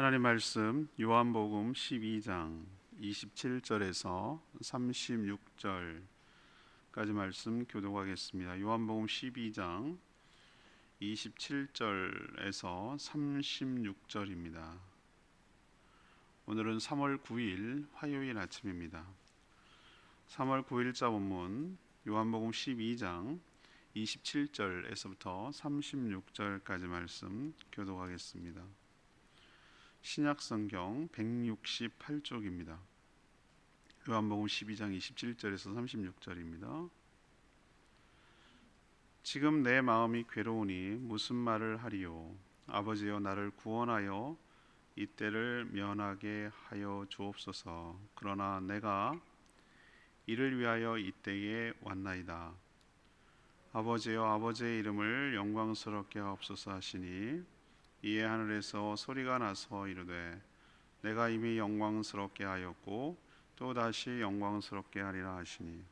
하나님 말씀 요한복음 12장 27절에서 36절까지 말씀 교독하겠습니다. 요한복음 12장 27절에서 36절입니다. 오늘은 3월 9일 화요일 아침입니다. 3월 9일자 본문 요한복음 12장 27절에서부터 36절까지 말씀 교독하겠습니다. 신약 성경 168쪽입니다. 요한복음 12장 27절에서 36절입니다. 지금 내 마음이 괴로우니 무슨 말을 하리요 아버지여 나를 구원하여 이때를 면하게 하여 주옵소서 그러나 내가 이를 위하여 이때에 왔나이다 아버지여 아버지의 이름을 영광스럽게 하옵소서 하시니 이에 하늘에서 소리가 나서 이르되 내가 이미 영광스럽게 하였고 또 다시 영광스럽게 하리라 하시니.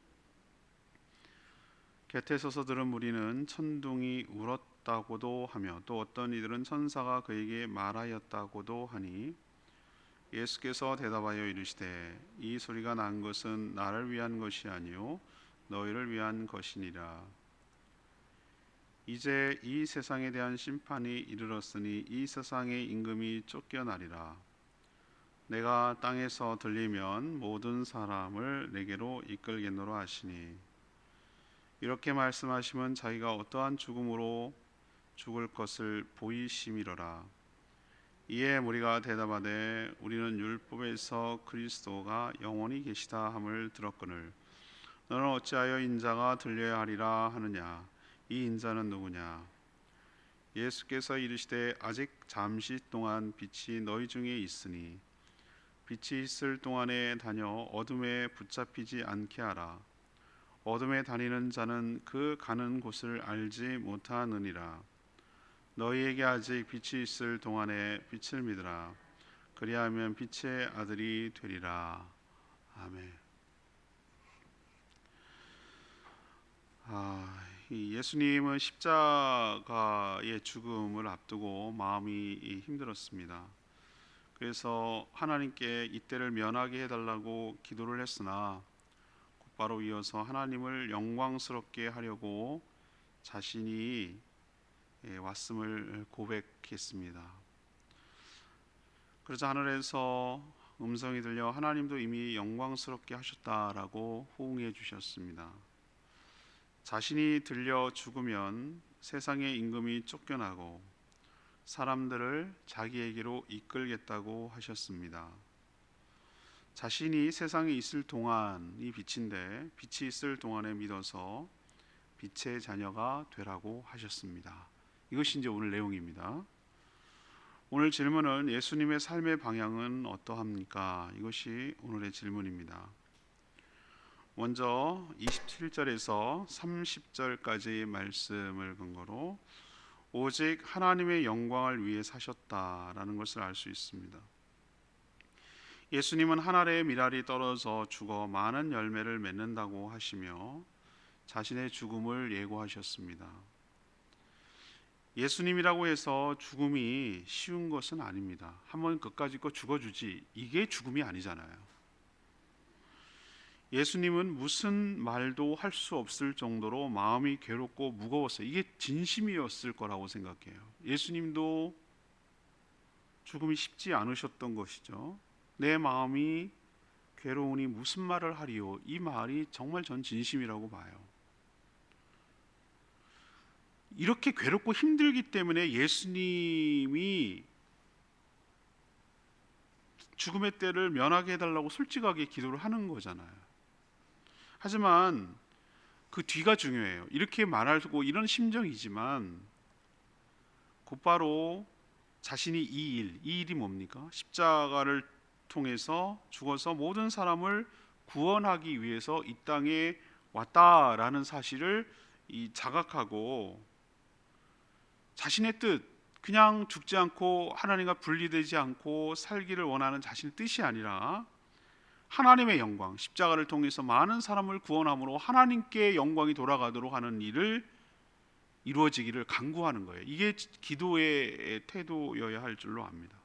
곁에 서서 들은 무리는 천둥이 울었다고도 하며 또 어떤 이들은 천사가 그에게 말하였다고도 하니 예수께서 대답하여 이르시되 이 소리가 난 것은 나를 위한 것이 아니요 너희를 위한 것이니라 이제 이 세상에 대한 심판이 이르렀으니 이 세상의 임금이 쫓겨나리라. 내가 땅에서 들리면 모든 사람을 내게로 이끌겠노라 하시니 이렇게 말씀하시면 자기가 어떠한 죽음으로 죽을 것을 보이심이로라. 이에 무리가 대답하되 우리는 율법에서 그리스도가 영원히 계시다 함을 들었거늘 너는 어찌하여 인자가 들려야 하리라 하느냐 이 인자는 누구냐? 예수께서 이르시되 아직 잠시 동안 빛이 너희 중에 있으니 빛이 있을 동안에 다녀 어둠에 붙잡히지 않게 하라. 어둠에 다니는 자는 그 가는 곳을 알지 못하느니라. 너희에게 아직 빛이 있을 동안에 빛을 믿으라. 그리하면 빛의 아들이 되리라. 아멘. 아, 예수님은 십자가의 죽음을 앞두고 마음이 힘들었습니다. 그래서 하나님께 이때를 면하게 해달라고 기도를 했으나 곧바로 이어서 하나님을 영광스럽게 하려고 자신이 예, 왔음을 고백했습니다. 그러자 하늘에서 음성이 들려 하나님도 이미 영광스럽게 하셨다라고 호응해 주셨습니다. 자신이 들려 죽으면 세상의 임금이 쫓겨나고 사람들을 자기에게로 이끌겠다고 하셨습니다. 자신이 세상에 있을 동안이 빛인데 빛이 있을 동안에 믿어서 빛의 자녀가 되라고 하셨습니다. 이것이 이제 오늘 내용입니다. 오늘 질문은 예수님의 삶의 방향은 어떠합니까? 이것이 오늘의 질문입니다. 먼저 27절에서 30절까지 말씀을 근거로 오직 하나님의 영광을 위해 사셨다라는 것을 알 수 있습니다. 예수님은 한 알의 미랄이 떨어져 죽어 많은 열매를 맺는다고 하시며 자신의 죽음을 예고하셨습니다. 예수님이라고 해서 죽음이 쉬운 것은 아닙니다. 한번 끝까지 거 죽어주지 이게 죽음이 아니잖아요. 예수님은 무슨 말도 할 수 없을 정도로 마음이 괴롭고 무거웠어요. 이게 진심이었을 거라고 생각해요. 예수님도 죽음이 쉽지 않으셨던 것이죠. 내 마음이 괴로우니 무슨 말을 하리요? 이 말이 정말 전 진심이라고 봐요. 이렇게 괴롭고 힘들기 때문에 예수님이 죽음의 때를 면하게 해달라고 솔직하게 기도를 하는 거잖아요. 하지만 그 뒤가 중요해요. 이렇게 말하고 이런 심정이지만 곧바로 자신이 이 일, 이 일이 뭡니까? 십자가를 통해서 죽어서 모든 사람을 구원하기 위해서 이 땅에 왔다라는 사실을 이 자각하고 자신의 뜻 그냥 죽지 않고 하나님과 분리되지 않고 살기를 원하는 자신의 뜻이 아니라 하나님의 영광, 십자가를 통해서 많은 사람을 구원함으로 하나님께 영광이 돌아가도록 하는 일을 이루어지기를 간구하는 거예요. 이게 기도의 태도여야 할 줄로 압니다.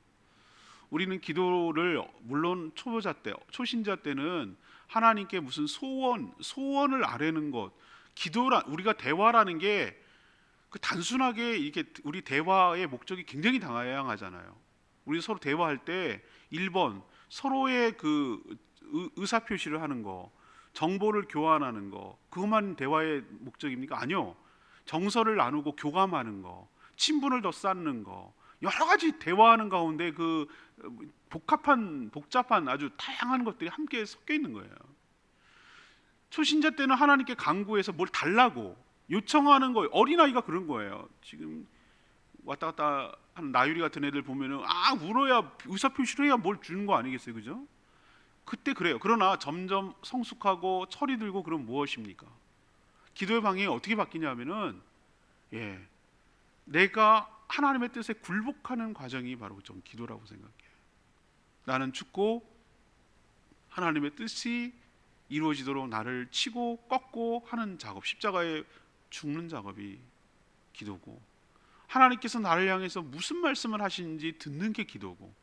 우리는 기도를 물론 초보자 때, 초신자 때는 하나님께 무슨 소원, 소원을 아뢰는 것, 기도라 우리가 대화라는 게 그 단순하게 이게 우리 대화의 목적이 굉장히 다양하잖아요. 우리 서로 대화할 때 1번 서로의 그 의- 의사 표시를 하는 거, 정보를 교환하는 거, 그것만 대화의 목적입니까? 아니요. 정서를 나누고 교감하는 거, 친분을 더 쌓는 거, 여러 가지 대화하는 가운데 그 복합한 복잡한 아주 다양한 것들이 함께 섞여 있는 거예요. 초신자 때는 하나님께 간구해서 뭘 달라고 요청하는 거예요. 어린아이가 그런 거예요. 지금 왔다 갔다 하는 나유리 같은 애들 보면은 아 울어야 의사 표시를 해야 뭘 주는 거 아니겠어요, 그죠? 그때 그래요. 그러나 점점 성숙하고 철이 들고 그럼 무엇입니까? 기도의 방향이 어떻게 바뀌냐면은 예, 내가 하나님의 뜻에 굴복하는 과정이 바로 좀 기도라고 생각해요. 나는 죽고 하나님의 뜻이 이루어지도록 나를 치고 꺾고 하는 작업, 십자가에 죽는 작업이 기도고 하나님께서 나를 향해서 무슨 말씀을 하시는지 듣는 게 기도고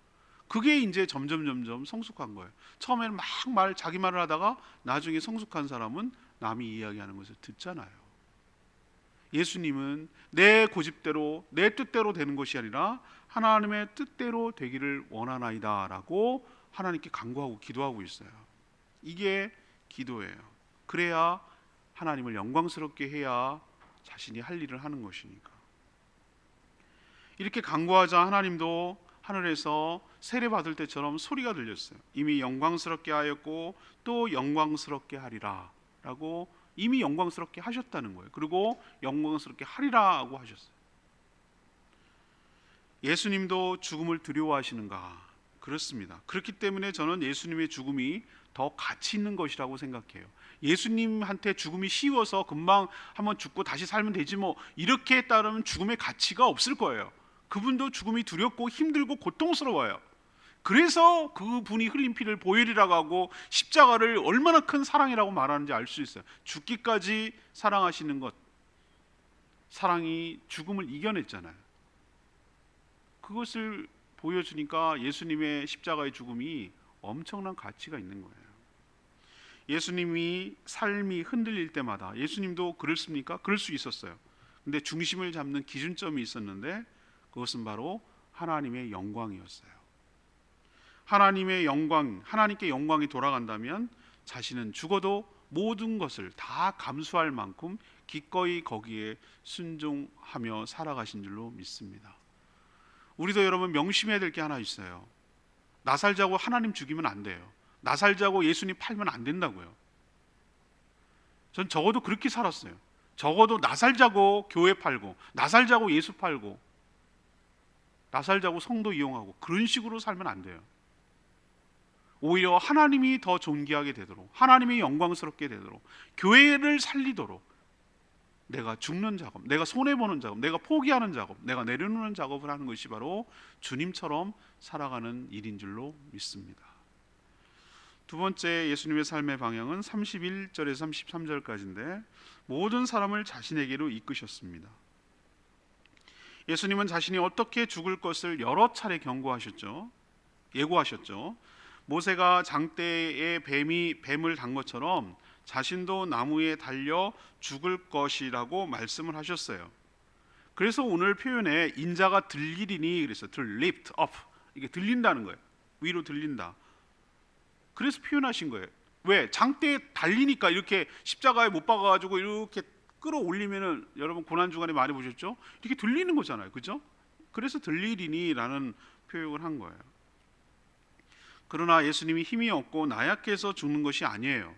그게 이제 점점 점점 성숙한 거예요. 처음에는 막 말 자기 말을 하다가 나중에 성숙한 사람은 남이 이야기하는 것을 듣잖아요. 예수님은 내 고집대로 내 뜻대로 되는 것이 아니라 하나님의 뜻대로 되기를 원하나이다라고 하나님께 간구하고 기도하고 있어요. 이게 기도예요. 그래야 하나님을 영광스럽게 해야 자신이 할 일을 하는 것이니까. 이렇게 간구하자 하나님도 하늘에서 세례 받을 때처럼 소리가 들렸어요. 이미 영광스럽게 하였고 또 영광스럽게 하리라라고 이미 영광스럽게 하셨다는 거예요. 그리고 영광스럽게 하리라고 하셨어요. 예수님도 죽음을 두려워하시는가? 그렇습니다. 그렇기 때문에 저는 예수님의 죽음이 더 가치 있는 것이라고 생각해요. 예수님한테 죽음이 쉬워서 금방 한번 죽고 다시 살면 되지 뭐 이렇게 따르면 죽음의 가치가 없을 거예요. 그분도 죽음이 두렵고 힘들고 고통스러워요. 그래서 그 분이 흘린 피를 보혈이라고 하고 십자가를 얼마나 큰 사랑이라고 말하는지 알 수 있어요. 죽기까지 사랑하시는 것. 사랑이 죽음을 이겨냈잖아요. 그것을 보여주니까 예수님의 십자가의 죽음이 엄청난 가치가 있는 거예요. 예수님이 삶이 흔들릴 때마다 예수님도 그랬습니까? 그럴 수 있었어요. 근데 중심을 잡는 기준점이 있었는데 그것은 바로 하나님의 영광이었어요. 하나님의 영광, 하나님께 영광이 돌아간다면 자신은 죽어도 모든 것을 다 감수할 만큼 기꺼이 거기에 순종하며 살아가신 줄로 믿습니다. 우리도 여러분 명심해야 될 게 하나 있어요. 나 살자고 하나님 죽이면 안 돼요. 나 살자고 예수님 팔면 안 된다고요. 전 적어도 그렇게 살았어요. 적어도 나 살자고 교회 팔고, 나 살자고 예수 팔고, 나 살자고 성도 이용하고 그런 식으로 살면 안 돼요. 오히려 하나님이 더 존귀하게 되도록, 하나님이 영광스럽게 되도록, 교회를 살리도록 내가 죽는 작업, 내가 손해 보는 작업, 내가 포기하는 작업, 내가 내려놓는 작업을 하는 것이 바로 주님처럼 살아가는 일인 줄로 믿습니다. 두 번째 예수님의 삶의 방향은 31절에서 33절까지인데 모든 사람을 자신에게로 이끄셨습니다. 예수님은 자신이 어떻게 죽을 것을 여러 차례 경고하셨죠. 예고하셨죠. 모세가 장대에 뱀이 뱀을 단 것처럼 자신도 나무에 달려 죽을 것이라고 말씀을 하셨어요. 그래서 오늘 표현에 인자가 들리리니 그래서 들 lift up 이게 들린다는 거예요. 위로 들린다. 그래서 표현하신 거예요. 왜 장대에 달리니까 이렇게 십자가에 못 박아가지고 이렇게 끌어올리면은 여러분 고난 주간에 많이 보셨죠? 이렇게 들리는 거잖아요, 그죠? 그래서 들리리니라는 표현을 한 거예요. 그러나 예수님이 힘이 없고 나약해서 죽는 것이 아니에요.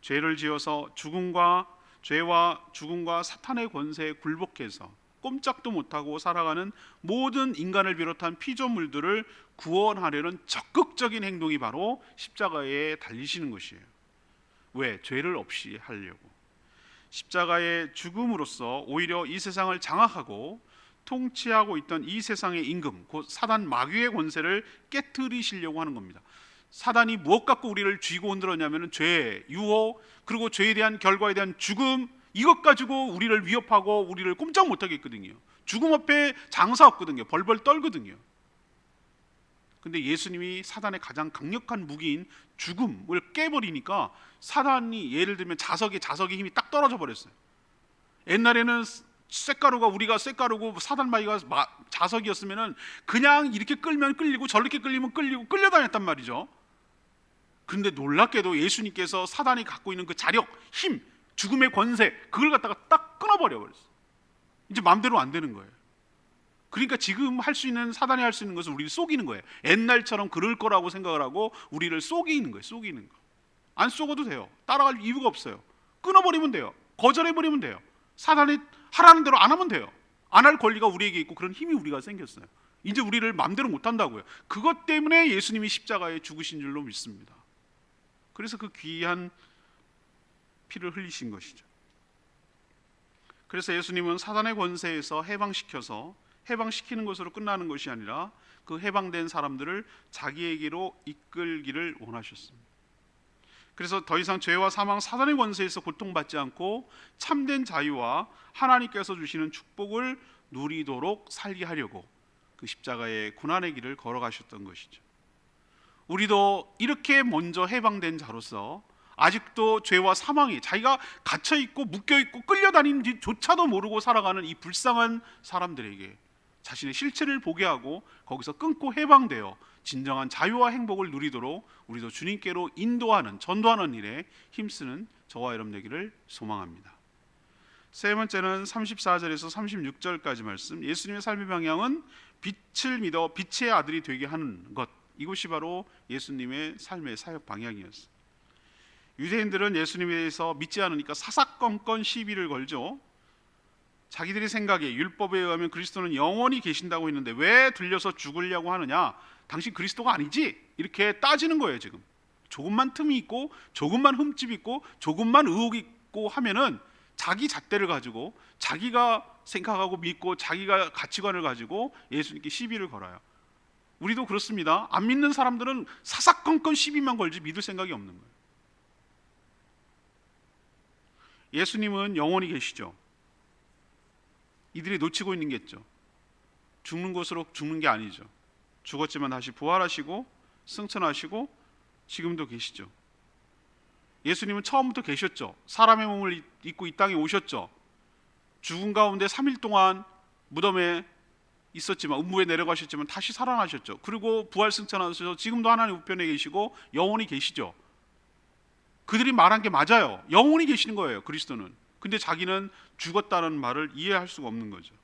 죄를 지어서 죽음과 죄와 죽음과 사탄의 권세에 굴복해서 꼼짝도 못하고 살아가는 모든 인간을 비롯한 피조물들을 구원하려는 적극적인 행동이 바로 십자가에 달리시는 것이에요. 왜? 죄를 없이 하려고. 십자가의 죽음으로써 오히려 이 세상을 장악하고 통치하고 있던 이 세상의 임금, 곧 사단 마귀의 권세를 깨뜨리시려고 하는 겁니다. 사단이 무엇 갖고 우리를 쥐고 흔들었냐면은 죄, 유혹, 그리고 죄에 대한 결과에 대한 죽음 이것 가지고 우리를 위협하고 우리를 꼼짝 못 하게 했거든요. 죽음 앞에 장사 없거든요. 벌벌 떨거든요. 근데 예수님이 사단의 가장 강력한 무기인 죽음을 깨버리니까 사단이 예를 들면 자석에 자석의 힘이 딱 떨어져 버렸어요. 옛날에는 쇳가루가 우리가 쇳가루고 사단마귀가 마- 자석이었으면은 그냥 이렇게 끌면 끌리고 저렇게 끌리면 끌리고 끌려다녔단 말이죠. 그런데 놀랍게도 예수님께서 사단이 갖고 있는 그 자력, 힘, 죽음의 권세 그걸 갖다가 딱 끊어버려 버렸어. 이제 마음대로 안 되는 거예요. 그러니까 지금 할 수 있는 사단이 할 수 있는 것을 우리를 속이는 거예요. 옛날처럼 그럴 거라고 생각을 하고 우리를 속이는 거예요. 속이는 거. 안 속아도 돼요. 따라갈 이유가 없어요. 끊어버리면 돼요. 거절해버리면 돼요. 사단이 하라는 대로 안 하면 돼요. 안 할 권리가 우리에게 있고 그런 힘이 우리가 생겼어요. 이제 우리를 마음대로 못 한다고요. 그것 때문에 예수님이 십자가에 죽으신 줄로 믿습니다. 그래서 그 귀한 피를 흘리신 것이죠. 그래서 예수님은 사단의 권세에서 해방시켜서 해방시키는 것으로 끝나는 것이 아니라 그 해방된 사람들을 자기에게로 이끌기를 원하셨습니다. 그래서 더 이상 죄와 사망, 사단의 권세에서 고통받지 않고 참된 자유와 하나님께서 주시는 축복을 누리도록 살게 하려고 그 십자가의 고난의 길을 걸어가셨던 것이죠. 우리도 이렇게 먼저 해방된 자로서 아직도 죄와 사망에 자기가 갇혀 있고 묶여 있고 끌려다니는지조차도 모르고 살아가는 이 불쌍한 사람들에게 자신의 실체를 보게 하고 거기서 끊고 해방되어 진정한 자유와 행복을 누리도록 우리도 주님께로 인도하는 전도하는 일에 힘쓰는 저와 여러분 되기를 소망합니다. 세 번째는 34절에서 36절까지 말씀. 예수님의 삶의 방향은 빛을 믿어 빛의 아들이 되게 하는 것. 이것이 바로 예수님의 삶의 사역 방향이었어요. 유대인들은 예수님에 대해서 믿지 않으니까 사사건건 시비를 걸죠. 자기들의 생각에 율법에 의하면 그리스도는 영원히 계신다고 했는데 왜 들려서 죽으려고 하느냐? 당신 그리스도가 아니지? 이렇게 따지는 거예요, 지금. 조금만 틈이 있고 조금만 흠집 있고 조금만 의혹 있고 하면은 자기 잣대를 가지고 자기가 생각하고 믿고 자기가 가치관을 가지고 예수님께 시비를 걸어요. 우리도 그렇습니다. 안 믿는 사람들은 사사건건 시비만 걸지 믿을 생각이 없는 거예요. 예수님은 영원히 계시죠. 이들이 놓치고 있는 게 있죠. 죽는 것으로 죽는 게 아니죠. 죽었지만 다시 부활하시고 승천하시고 지금도 계시죠. 예수님은 처음부터 계셨죠. 사람의 몸을 입고 이 땅에 오셨죠. 죽은 가운데 3일 동안 무덤에 있었지만 음부에 내려가셨지만 다시 살아나셨죠. 그리고 부활 승천하셔서 지금도 하나님 우편에 계시고 영원히 계시죠. 그들이 말한 게 맞아요. 영원히 계시는 거예요. 그리스도는. 근데 자기는 죽었다는 말을 이해할 수가 없는 거죠.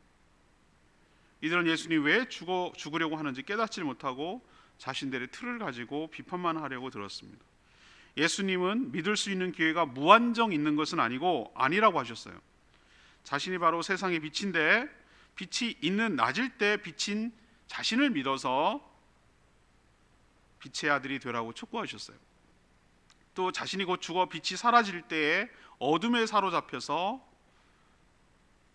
이들은 예수님이 왜 죽어 죽으려고 하는지 깨닫지 못하고 자신들의 틀을 가지고 비판만 하려고 들었습니다. 예수님은 믿을 수 있는 기회가 무한정 있는 것은 아니고 아니라고 하셨어요. 자신이 바로 세상의 빛인데 빛이 있는 낮일 때 비친 자신을 믿어서 빛의 아들이 되라고 촉구하셨어요. 또 자신이 곧 죽어 빛이 사라질 때에 어둠에 사로잡혀서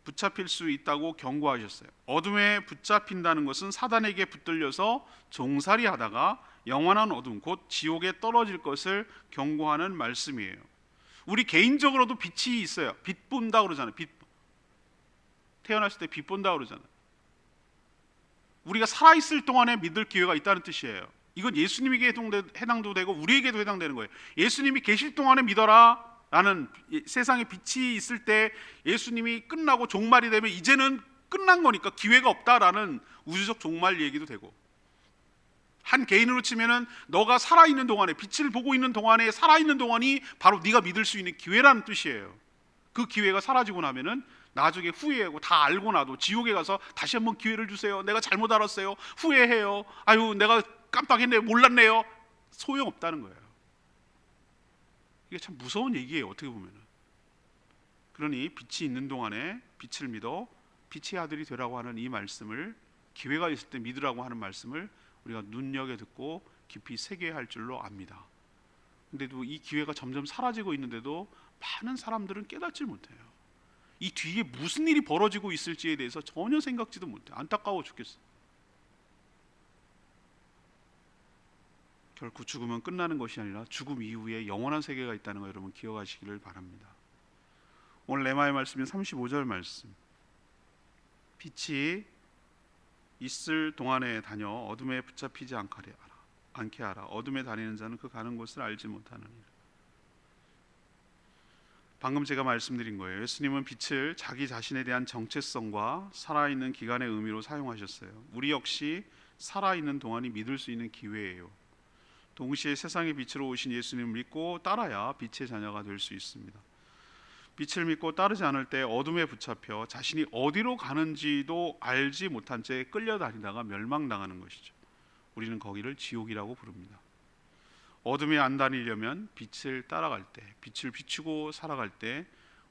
붙잡힐 수 있다고 경고하셨어요. 어둠에 붙잡힌다는 것은 사단에게 붙들려서 종살이 하다가 영원한 어둠 곧 지옥에 떨어질 것을 경고하는 말씀이에요. 우리 개인적으로도 빛이 있어요. 빛 본다 그러잖아요. 빛 태어났을 때 빛 본다 그러잖아요. 우리가 살아 있을 동안에 믿을 기회가 있다는 뜻이에요. 이건 예수님에게 해당도 되고 우리에게도 해당되는 거예요. 예수님이 계실 동안에 믿어라. 라는 세상에 빛이 있을 때 예수님이 끝나고 종말이 되면 이제는 끝난 거니까 기회가 없다라는 우주적 종말 얘기도 되고 한 개인으로 치면은 너가 살아 있는 동안에 빛을 보고 있는 동안에 살아 있는 동안이 바로 네가 믿을 수 있는 기회라는 뜻이에요. 그 기회가 사라지고 나면은 나중에 후회하고 다 알고 나도 지옥에 가서 다시 한번 기회를 주세요. 내가 잘못 알았어요. 후회해요. 아유 내가 깜빡했네요. 몰랐네요. 소용 없다는 거예요. 이게 참 무서운 얘기예요. 어떻게 보면은. 그러니 빛이 있는 동안에 빛을 믿어 빛의 아들이 되라고 하는 이 말씀을 기회가 있을 때 믿으라고 하는 말씀을 우리가 눈여겨 듣고 깊이 새겨야 할 줄로 압니다. 근데도 이 기회가 점점 사라지고 있는데도 많은 사람들은 깨닫지 못해요. 이 뒤에 무슨 일이 벌어지고 있을지에 대해서 전혀 생각지도 못해. 안타까워 죽겠어. 결코 죽으면 끝나는 것이 아니라 죽음 이후에 영원한 세계가 있다는 거 여러분 기억하시기를 바랍니다. 오늘 레마의 말씀인 35절 말씀. 빛이 있을 동안에 다녀 어둠에 붙잡히지 않게 하라. 않게 하라. 어둠에 다니는 자는 그 가는 곳을 알지 못하느니라. 방금 제가 말씀드린 거예요. 예수님은 빛을 자기 자신에 대한 정체성과 살아있는 기간의 의미로 사용하셨어요. 우리 역시 살아있는 동안이 믿을 수 있는 기회예요. 동시에 세상의 빛으로 오신 예수님을 믿고 따라야 빛의 자녀가 될 수 있습니다. 빛을 믿고 따르지 않을 때 어둠에 붙잡혀 자신이 어디로 가는지도 알지 못한 채 끌려다니다가 멸망당하는 것이죠. 우리는 거기를 지옥이라고 부릅니다. 어둠에 안 다니려면 빛을 따라갈 때, 빛을 비추고 살아갈 때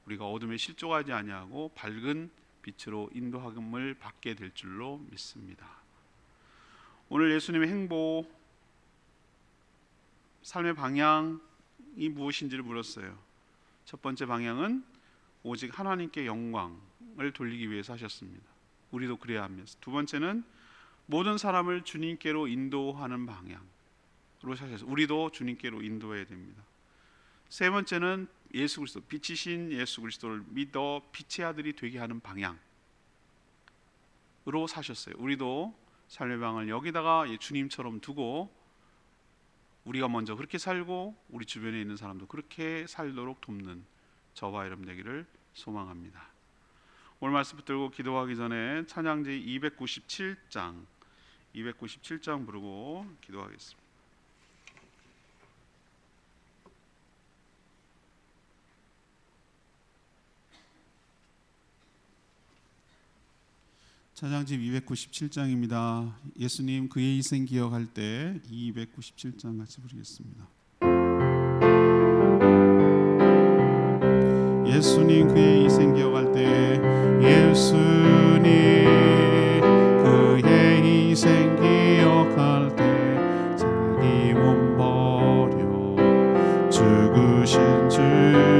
우리가 어둠에 실족하지 아니하고 밝은 빛으로 인도함을 받게 될 줄로 믿습니다. 오늘 예수님의 행보, 삶의 방향이 무엇인지를 물었어요. 첫 번째 방향은 오직 하나님께 영광을 돌리기 위해서 하셨습니다. 우리도 그래야 합니다. 두 번째는 모든 사람을 주님께로 인도하는 방향으로 하셨어요. 우리도 주님께로 인도해야 됩니다. 세 번째는 예수 그리스도 빛이신 예수 그리스도를 믿어 빛의 아들이 되게 하는 방향으로 사셨어요. 우리도 삶의 방을 여기다가 주님처럼 두고 우리가 먼저 그렇게 살고 우리 주변에 있는 사람도 그렇게 살도록 돕는 저와 여러분 되기를 소망합니다. 오늘 말씀 붙들고 기도하기 전에 찬양지 297장 297장 부르고 기도하겠습니다. 찬양집 297장입니다. 예수님 그의 희생 기억할 때 297장 같이 부르겠습니다. 예수님 그의 희생 기억할 때 예수님 그의 희생 기억할 때 자기 몸 버려 죽으신 주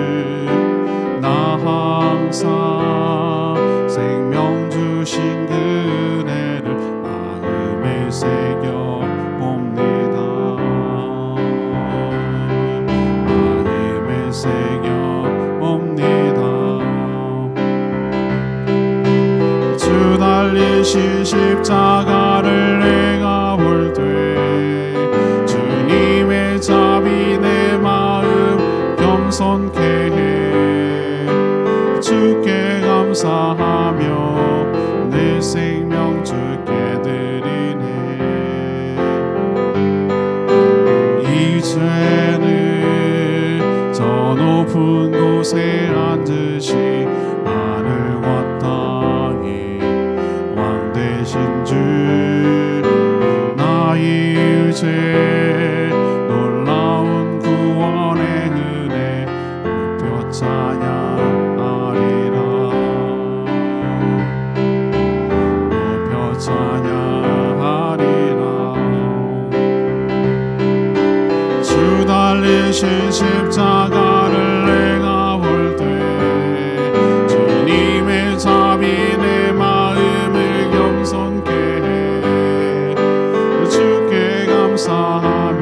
감사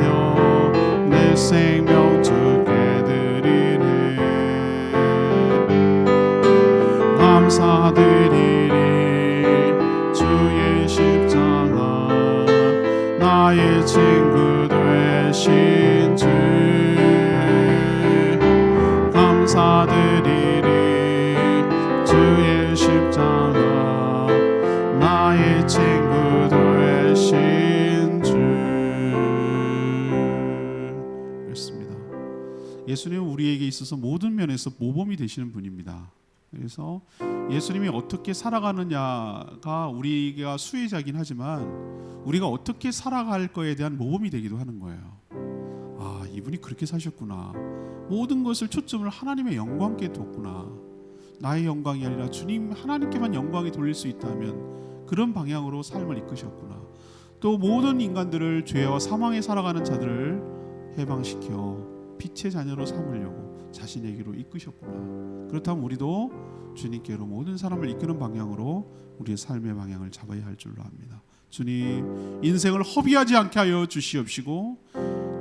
면에서 모범이 되시는 분입니다 그래서 예수님이 어떻게 살아가느냐가 우리가 수혜자긴 하지만 우리가 어떻게 살아갈 거에 대한 모범이 되기도 하는 거예요. 아, 이분이 그렇게 사셨구나. 모든 것을 초점을 하나님의 영광께 뒀구나. 나의 영광이 아니라 주님 하나님께만 영광이 돌릴 수 있다면 그런 방향으로 삶을 이끄셨구나. 또 모든 인간들을 죄와 사망에 살아가는 자들을 해방시켜 빛의 자녀로 삼으려고 자신에게로 이끄셨구나. 그렇다면 우리도 주님께로 모든 사람을 이끄는 방향으로 우리의 삶의 방향을 잡아야 할 줄로 압니다. 주님 인생을 허비하지 않게 하여 주시옵시고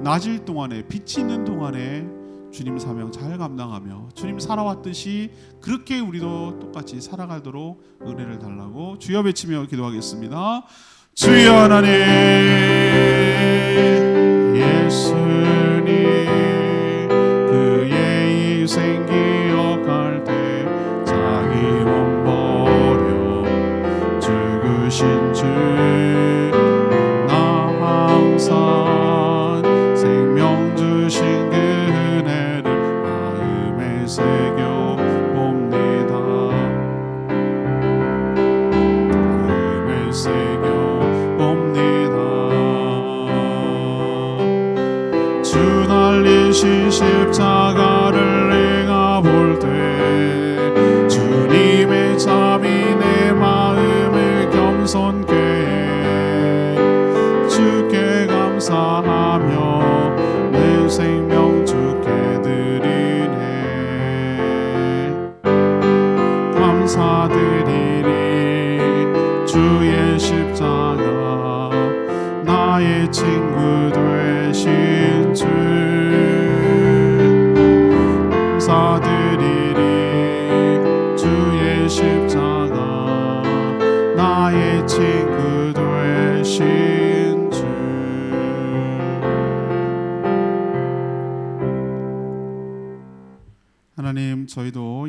낮일 동안에 빛이 있는 동안에 주님 사명 잘 감당하며 주님 살아왔듯이 그렇게 우리도 똑같이 살아가도록 은혜를 달라고 주여 외치며 기도하겠습니다. 주여 하나님 예수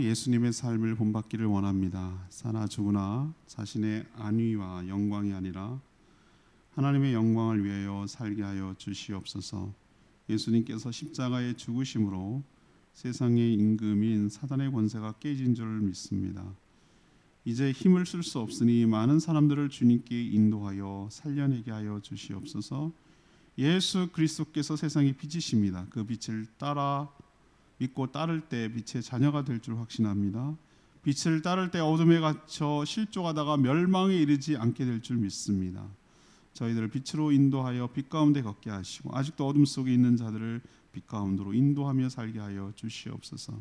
예수님의 삶을 본받기를 원합니다. 사나 죽으나 자신의 안위와 영광이 아니라 하나님의 영광을 위하여 살게 하여 주시옵소서. 예수님께서 십자가의 죽으심으로 세상의 임금인 사단의 권세가 깨진 줄 믿습니다. 이제 힘을 쓸 수 없으니 많은 사람들을 주님께 인도하여 살려내게 하여 주시옵소서. 예수 그리스도께서 세상의 빛이십니다. 그 빛을 따라 믿고 따를 때 빛의 자녀가 될 줄 확신합니다. 빛을 따를 때 어둠에 갇혀 실족하다가 멸망에 이르지 않게 될 줄 믿습니다. 저희들을 빛으로 인도하여 빛 가운데 걷게 하시고 아직도 어둠 속에 있는 자들을 빛 가운데로 인도하며 살게 하여 주시옵소서.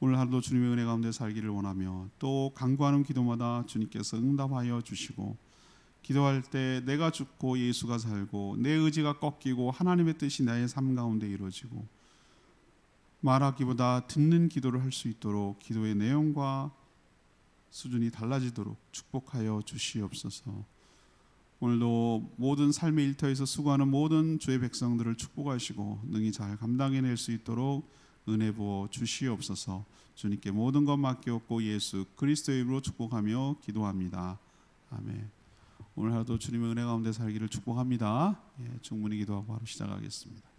오늘 하루도 주님의 은혜 가운데 살기를 원하며 또 간구하는 기도마다 주님께서 응답하여 주시고 기도할 때 내가 죽고 예수가 살고 내 의지가 꺾이고 하나님의 뜻이 나의 삶 가운데 이루어지고 말하기보다 듣는 기도를 할 수 있도록 기도의 내용과 수준이 달라지도록 축복하여 주시옵소서. 오늘도 모든 삶의 일터에서 수고하는 모든 주의 백성들을 축복하시고 능히 잘 감당해낼 수 있도록 은혜 부어 주시옵소서. 주님께 모든 것 맡기옵고 예수 그리스도의 이름으로 축복하며 기도합니다. 아멘. 오늘 하루도 주님의 은혜 가운데 살기를 축복합니다. 예, 충분히 기도하고 바로 시작하겠습니다.